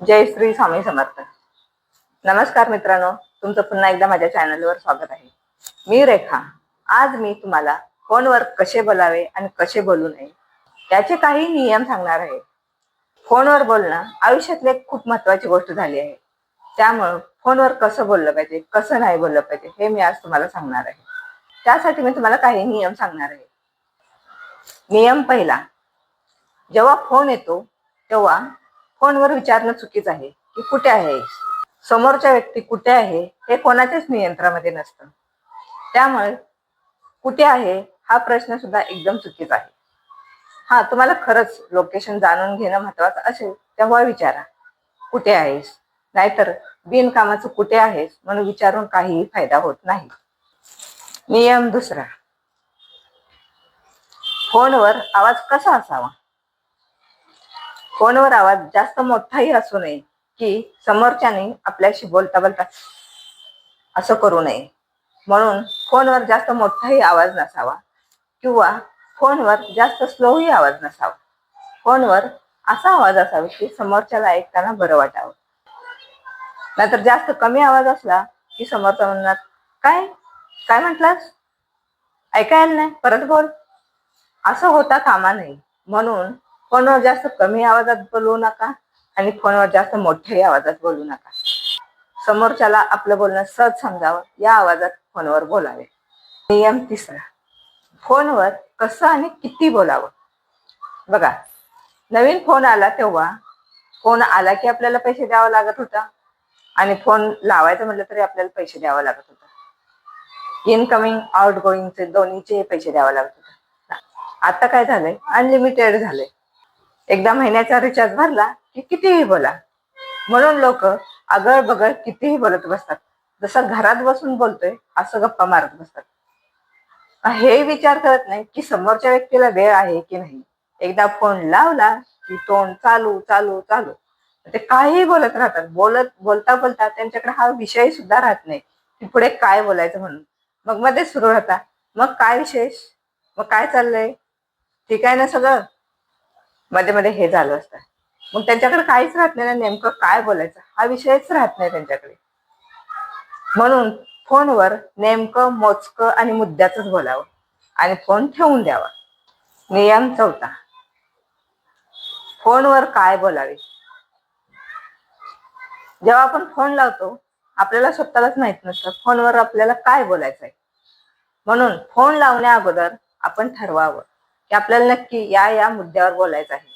जय श्री स्वामी समर्थ. नमस्कार मित्रांनो तुमचं पुन्हा एकदा माझ्या चॅनलवर स्वागत आहे. मी रेखा. आज मी तुम्हाला फोनवर कसे बोलावे आणि कसे बोलू नये याचे काही नियम सांगणार आहे. फोनवर बोलणं आयुष्यातली एक खूप महत्वाची गोष्ट झाली आहे. त्यामुळं फोनवर कसं बोललं पाहिजे कसं नाही बोललं पाहिजे हे मी आज तुम्हाला सांगणार आहे. त्यासाठी मी तुम्हाला काही नियम सांगणार आहे. नियम पहिला जेव्हा फोन येतो तेव्हा फोनवर विचारणं चुकीचं आहे. की कुठे आहे? समोरच्या व्यक्ती कुठे आहे? हे कोणाच्याच नियंत्रणामध्ये नसतं. त्यामुळे कुठे आहे? हा प्रश्न सुद्धा एकदम चुकीचा आहे. हा तुम्हाला खरंच लोकेशन जाणून घेणं महत्वाचं असेल तेव्हा विचारा. कुठे आहेस? नाहीतर बिनकामाचं कुठे आहेस? म्हणून विचारून काहीही फायदा होत नाही. नियम दुसरा. फोनवर आवाज कसा असावा? फोनवर आवाज जास्त मोठाही असू नये की समोरच्याने आपल्याशी बोलता बोलता असं करू नये. म्हणून फोनवर जास्त मोठाही आवाज नसावा किंवा फोनवर जास्त स्लोही आवाज नसावा. फोनवर असा आवाज असावा की समोरच्याला ऐकताना बरं वाटावं. नाहीतर जास्त कमी आवाज असला की समोरचा म्हणणार काय? काय म्हटलास? ऐकायला नाही परत बोल. असं होता कामा नये. म्हणून फोनवर जास्त कमी आवाजात बोलवू नका आणि फोनवर जास्त मोठ्याही आवाजात बोलू नका. समोरच्याला आपलं बोलणं सहज समजावं या आवाजात फोनवर बोलावे. नियम तिसरा फोनवर कसं आणि किती बोलावं? बघा नवीन फोन आला तेव्हा फोन आला की आपल्याला पैसे द्यावा लागत होता आणि फोन लावायचं म्हटलं तरी आपल्याला पैसे द्यावा लागत होता. इनकमिंग आउट गोईंगचे दोन्हीचे पैसे द्यावा लागत होता. आता काय झालंय? अनलिमिटेड झालंय. एकदा महिन्याचा रिचार्ज भरला की कितीही बोला. म्हणून लोक अगळ बगळ कितीही बोलत बसतात. जसं घरात बसून बोलतोय असं गप्पा मारत बसतात. हे विचार करत नाही की समोरच्या व्यक्तीला वेळ आहे की नाही. एकदा फोन लावला की तोंड चालू चालू चालू. ते काहीही बोलत राहतात. बोलत बोलता बोलता त्यांच्याकडे हा विषय सुद्धा राहत नाही. की पुढे काय बोलायचं म्हणून. मग मध्ये सुरू राहता. मग काय विशेष? मग काय चाललंय? ठीक आहे ना सगळं? मध्ये मध्ये हे झालं असतं. मग त्यांच्याकडे काहीच राहत नाही ना नेमकं काय बोलायचं? हा विषयच राहत नाही त्यांच्याकडे. म्हणून फोनवर नेमकं मोजकं आणि मुद्द्याच बोलावं आणि फोन ठेवून द्यावा. नियम चौथा. फोनवर काय बोलावे? जेव्हा आपण फोन लावतो आपल्याला स्वतःलाच माहीत नसतं फोनवर आपल्याला काय बोलायचं आहे म्हणून फोन लावण्या अगोदर आपण ठरवावं. की आपल्याला नक्की या या मुद्द्यावर बोलायचं आहे.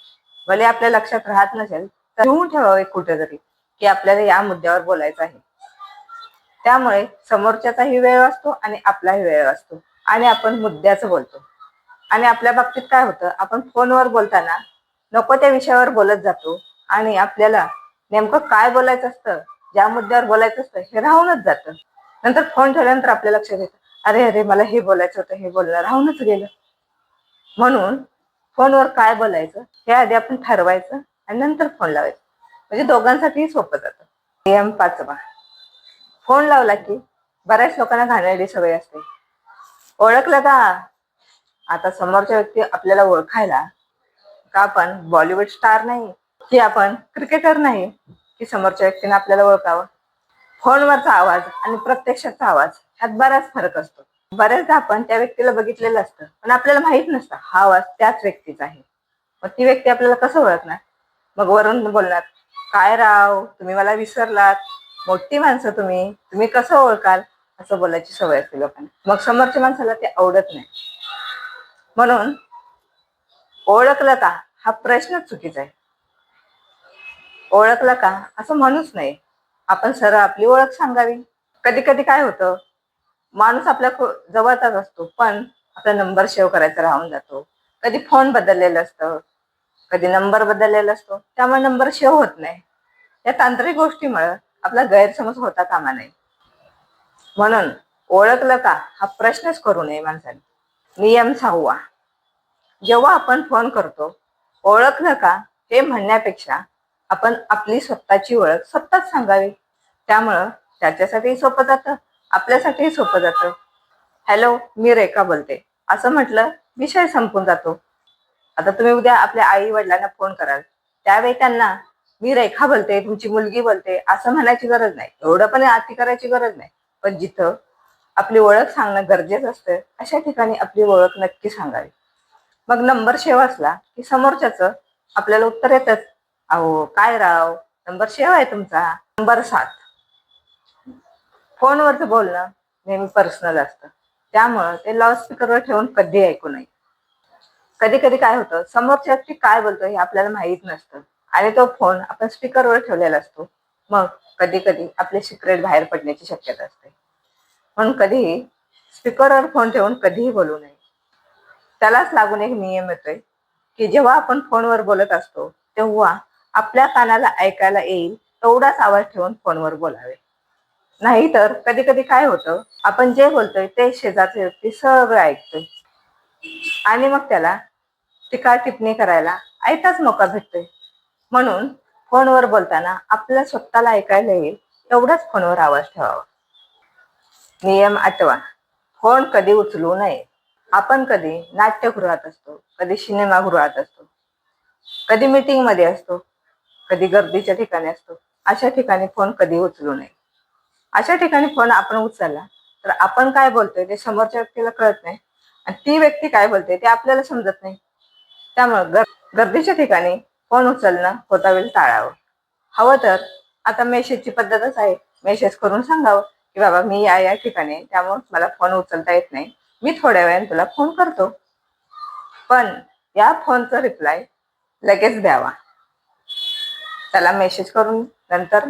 भले आपल्या लक्षात राहत नसेल तर लिहून ठेवावे कुठेतरी की आपल्याला या मुद्द्यावर बोलायचं आहे. त्यामुळे समोरच्याचाही वेळ असतो आणि आपलाही वेळ असतो. आणि आपण मुद्द्याचं बोलतो. आणि आपल्या बाबतीत काय होतं आपण फोनवर बोलताना नको त्या विषयावर बोलत जातो आणि आपल्याला नेमकं काय बोलायचं असतं ज्या मुद्द्यावर बोलायचं असतं हे राहूनच जातं. नंतर फोन ठेवल्यानंतर आपल्या लक्षात येतं अरे अरे मला हे बोलायचं होतं हे बोलणं राहूनच गेलं. म्हणून फोनवर काय बोलायचं हे आधी आपण ठरवायचं आणि नंतर फोन लावायचं. म्हणजे दोघांसाठीही सोपं जातं. नियम पाचवा. फोन लावला की बऱ्याच लोकांना घाणेरडी सवय असते. ओळखलं का? आता समोरच्या व्यक्ती आपल्याला ओळखायला का आपण बॉलिवूड स्टार नाही की आपण क्रिकेटर नाही की समोरच्या व्यक्तीने आपल्याला ओळखावं? फोनवरचा आवाज आणि प्रत्यक्षाचा आवाज ह्यात बराच फरक असतो. बऱ्याचदा आपण त्या व्यक्तीला बघितलेलं असतं पण आपल्याला माहीत नसतं हा आवाज त्याच व्यक्तीचा आहे. मग ती व्यक्ती आपल्याला कसं ओळखणार? मग वरून बोलणार काय राव तुम्ही मला विसरलात. मोठी माणसं तुम्ही तुम्ही कसं ओळखाल? असं बोलायची सवय असते लोकांना. मग समोरच्या माणसाला ते आवडत नाही. म्हणून ओळखलं का हा प्रश्नच चुकीचा आहे. ओळखलं का असं म्हणूच नाही. आपण सरळ आपली ओळख सांगावी. कधी कधी काय होतं माणूस आपल्या जवळचाच असतो पण आपला नंबर सेव्ह करायचा राहून जातो. कधी फोन बदललेलं असतं कधी नंबर बदललेला असतो त्यामुळे नंबर सेव्ह होत नाही. या तांत्रिक गोष्टीमुळे आपला गैरसमज होता कामा नये. म्हणून ओळखलं का हा प्रश्नच करू नये माणसाने. नियम सहावा. जेव्हा आपण फोन करतो ओळखलं का हे म्हणण्यापेक्षा आपण आपली स्वतःची ओळख स्वतःच सांगावी. त्यामुळं त्याच्यासाठी सोपं जातं. आपल्यासाठीही सोपं जातं. हॅलो मी रेखा बोलते. असं म्हटलं विषय संपून जातो. आता तुम्ही उद्या आपल्या आई वडिलांना फोन कराल. त्यावेळी त्यांना मी रेखा बोलते तुमची मुलगी बोलते असं म्हणायची गरज नाही. एवढं पण आती करायची गरज नाही. पण जिथं आपली ओळख सांगणं गरजेचं असतं अशा ठिकाणी आपली ओळख नक्की सांगावी. मग नंबर शेव असला की समोरच्याच आपल्याला उत्तर येतच. अहो काय राव? नंबर शेव आहे तुमचा. नंबर सात. फोनवरचं बोलणं नेहमी पर्सनल असतं. त्यामुळं ते लाऊडस्पीकरवर ठेवून कधी ऐकू नये. कधी कधी काय होतं समोरच्या व्यक्ती काय बोलतो हे आपल्याला माहीत नसतं. आणि तो फोन आपण स्पीकरवर ठेवलेला असतो. मग कधी कधी आपले सिक्रेट बाहेर पडण्याची शक्यता असते. म्हणून कधीही स्पीकरवर फोन ठेवून कधीही बोलू नये. त्यालाच लागून एक नियम येतोय की जेव्हा आपण फोनवर बोलत असतो तेव्हा आपल्या कानाला ऐकायला येईल तेवढाच आवाज ठेवून फोनवर बोलावे. नाहीतर कधी कधी काय होतं आपण जे बोलतोय ते शेजारचे व्यक्ती सगळं ऐकतोय. आणि मग त्याला टीका टिप्पणी करायला ऐकाच मोका भेटतोय. म्हणून फोनवर बोलताना आपल्या स्वतःला ऐकायला येईल एवढाच फोनवर आवाज ठेवावा. नियम आठवा फोन कधी उचलू नये. आपण कधी नाट्यगृहात असतो कधी सिनेमागृहात असतो कधी मीटिंगमध्ये असतो कधी गर्दीच्या ठिकाणी असतो अशा ठिकाणी फोन कधी उचलू नये. अशा ठिकाणी फोन आपण उचलला तर आपण काय बोलतोय ते समोरच्या व्यक्तीला कळत नाही. आणि ती व्यक्ती काय बोलते ते आपल्याला समजत नाही. त्यामुळे गर्दीच्या ठिकाणी फोन उचलणं होता वेळ टाळावं. हवं तर आता मेसेजची पद्धतच आहे. मेसेज करून सांगावं की बाबा मी या या ठिकाणी त्यामुळे मला फोन उचलता येत नाही. मी थोड्या वेळाने तुला फोन करतो. पण या फोनचा रिप्लाय लगेच द्यावा. त्याला मेसेज करून नंतर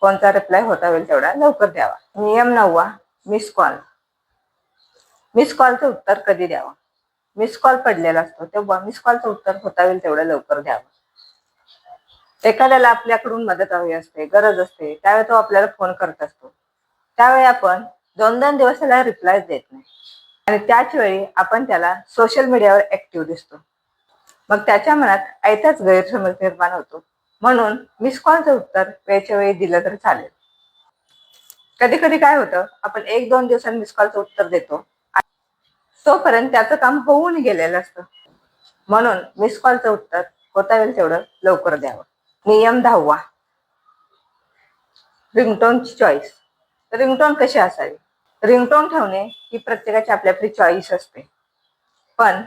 फोनचा रिप्लाय होता होईल तेवढा लवकर द्यावा. नियम नववा मिस कॉल मिस कॉलचं उत्तर कधी द्यावं? मिस कॉल पडलेला असतो तेव्हा मिस कॉलचं उत्तर होता होईल तेवढं लवकर द्यावं. एखाद्याला आपल्याकडून मदत हवी असते गरज असते त्यावेळी तो आपल्याला फोन करत असतो. त्यावेळी आपण दोन दोन दिवस त्याला रिप्लाय देत नाही. आणि त्याच वेळी आपण त्याला सोशल मीडियावर ऍक्टिव्ह दिसतो. मग त्याच्या मनात ऐताच गैरसमज निर्माण होतो. म्हणून मिस कॉलचं उत्तर वेळच्या वेळी दिलं तर चालेल. कधी कधी काय होतं आपण एक दोन दिवसांनी मिस कॉलचं उत्तर देतो. तोपर्यंत त्याचं काम होऊन गेलेलं असतं. म्हणून मिस कॉलचं उत्तर होता येईल तेवढं लवकर द्यावं. नियम दहावा. रिंगटोनची चॉईस रिंगटोन कशी असावी? रिंगटोन ठेवणे ही प्रत्येकाची आपली आपली चॉईस असते. पण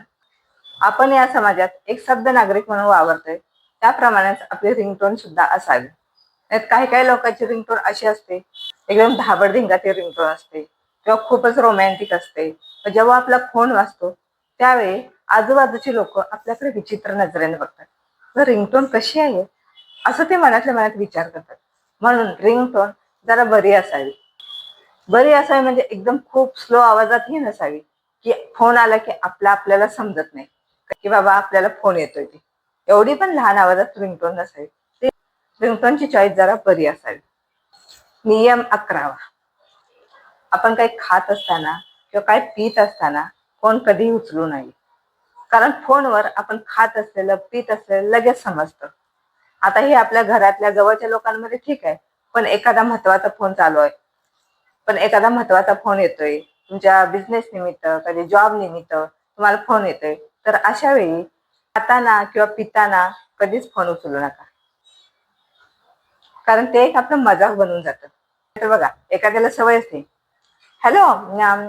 आपण या समाजात एक शब्द नागरिक म्हणून वावरतोय. त्याप्रमाणेच आपली रिंगटोन सुद्धा असावी. काही काही लोकांची रिंगटोन अशी असते एकदम धाबडधिंगाची रिंगटोन असते किंवा खूपच रोमॅन्टिक असते. जेव्हा आपला फोन वाजतो त्यावेळी आजूबाजूची लोक आपल्याकडे विचित्र नजरेने बघतात. रिंगटोन कशी आहे? असं ते मनातल्या मनात विचार करतात. म्हणून रिंगटोन जरा बरी असावी. बरी असावी म्हणजे एकदम खूप स्लो आवाजातही नसावी की फोन आला की आपला आपल्याला समजत नाही की बाबा आपल्याला फोन येतोय ते. एवढी पण लहान आवाजात रिंगटोन नसावी. ते रिंगटोनची चॉईस जरा बरी असावी. नियम अकरावा. आपण काही खात असताना किंवा काय पित असताना फोन कधीही उचलू नये. कारण फोनवर आपण खात असलेलं पित असलेलं लगेच समजतं. आता हे आपल्या घरातल्या जवळच्या लोकांमध्ये ठीक आहे पण एखादा महत्त्वाचा फोन चालू आहे. पण एखादा महत्त्वाचा फोन येतोय. तुमच्या बिझनेस निमित्त कधी जॉब निमित्त तुम्हाला फोन येतोय. तर अशा वेळी खाताना किंवा पिताना कधीच फोन उचलू नका. कारण ते एक आपलं मजाक बनून जातं. तर बघा एखाद्याला सवय असते. हॅलो न्याम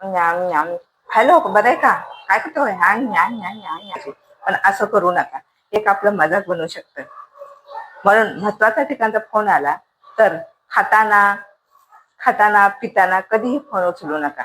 न्याम न्याम. हॅलो बरं आहे का? काय करतो हा न्या न्या न्या पण असं करू नका. एक आपलं मजाक बनवू शकतं. म्हणून महत्त्वाच्या ठिकाणचा फोन आला तर खाताना खाताना पिताना कधीही फोन उचलू नका.